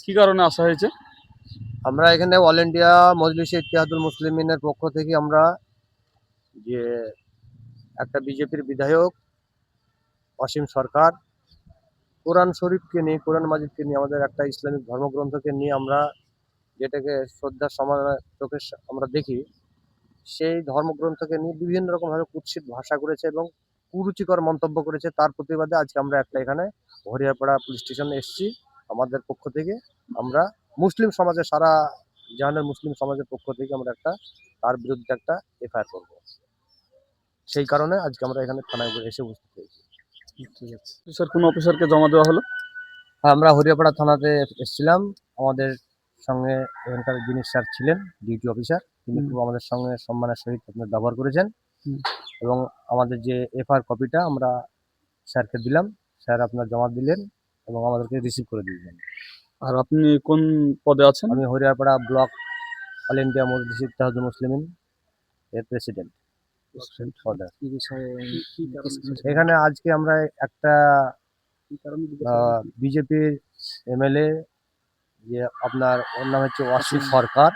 কি কারণে আসা হয়েছে? আমরা এখানে অল ইন্ডিয়া মজলিসে ইতিহাদুল মুসলিমিনের পক্ষ থেকে আমরা যে একটা বিজেপির বিধায়ক, অসীম সরকার, কোরআন শরীফকে নিয়ে, কোরআন মাজিদকে নিয়ে, আমাদের একটা ইসলামিক ধর্মগ্রন্থকে নিয়ে আমরা যেটাকে শ্রদ্ধার সমান চোখে আমরা দেখি, সেই ধর্মগ্রন্থকে নিয়ে বিভিন্ন রকমভাবে কুৎসিত ভাষা করেছে এবং কুরুচিকর মন্তব্য করেছে। তার প্রতিবাদে আজকে আমরা একটা এখানে হরিয়ারপাড়া পুলিশ স্টেশনে এসেছি। আমাদের পক্ষ থেকে আমরা মুসলিম সমাজে সারা জাহানের মুসলিম সমাজের পক্ষ থেকে আমরা একটা তার বিরুদ্ধে একটা এফআইআর করব। সেই কারণে আজকে আমরা এখানে থানায় এসে উপস্থিত হয়েছি। ঠিক আছে। স্যার কোন অফিসারকে জমা দেওয়া হলো? আমরা হরিয়াপাড়া থানাতে এসেছিলাম। আমাদের সঙ্গে এখানকার যিনি স্যার ছিলেন ডিউটি অফিসার তিনি খুব আমাদের সঙ্গে সম্মানের সহিত আপনার ব্যবহার করেছেন। এবং আমাদের যে এফআইআর কপিটা আমরা স্যারকে দিলাম স্যার আপনার জমা দিলেন। এবং আমাদেরকে রিসিভ করে দিয়েছেন আর আপনি কোন পদে আছেন? আমি হরিয়ারপাড়া ব্লক অল ইন্ডিয়া মসজিদ ইত্তেহাদুল মুসলিমিন এর প্রেসিডেন্ট এখানে আজকে আমরা একটা বিজেপির এমএলএ যে আপনার ওর নাম হচ্ছে ওয়াসিম সরকার।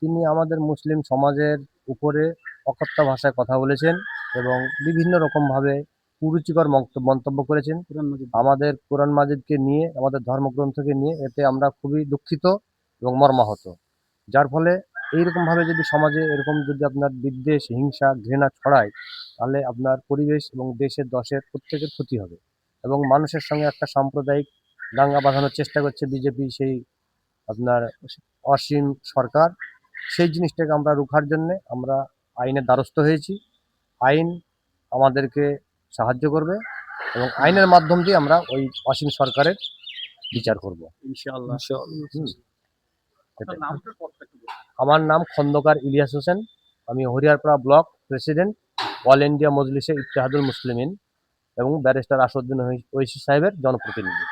তিনি আমাদের মুসলিম সমাজের উপরে অকথ্য ভাষায় কথা বলেছেন এবং বিভিন্ন রকমভাবে কুরুচিকর মন্ত- মন্তব্য করেছেন। আমাদের কোরআন মাজিদকে নিয়ে আমাদের ধর্মগ্রন্থকে নিয়ে এতে আমরা খুবই দুঃখিত এবং মর্মাহত। যার ফলে এইরকমভাবে যদি সমাজে এরকম যদি আপনার বিদ্বেষ হিংসা ঘৃণা ছড়ায় তাহলে আপনার পরিবেশ এবং দেশের দশের প্রত্যেকের ক্ষতি হবে এবং মানুষের সঙ্গে একটা সাম্প্রদায়িক দাঙ্গা বাঁধানোর চেষ্টা করছে বিজেপি সেই আপনার অসীম সরকার। সেই জিনিসটাকে আমরা রুখার জন্যে আমরা আইনের দ্বারস্থ হয়েছি। আইন আমাদেরকে সাহায্য করবে এবং আইনের মাধ্যম দিয়ে আমরা ওই অসীম সরকারের বিচার করব। ইনশাআল্লাহ। আমার নাম খন্দকার ইলিয়াস হোসেন। আমি Hariharpara block president all India Majlise Ittehadul Muslimeen এবং ব্যারিস্টার আসদ্দিন ঐশী সাহেবের জনপ্রতিনিধি।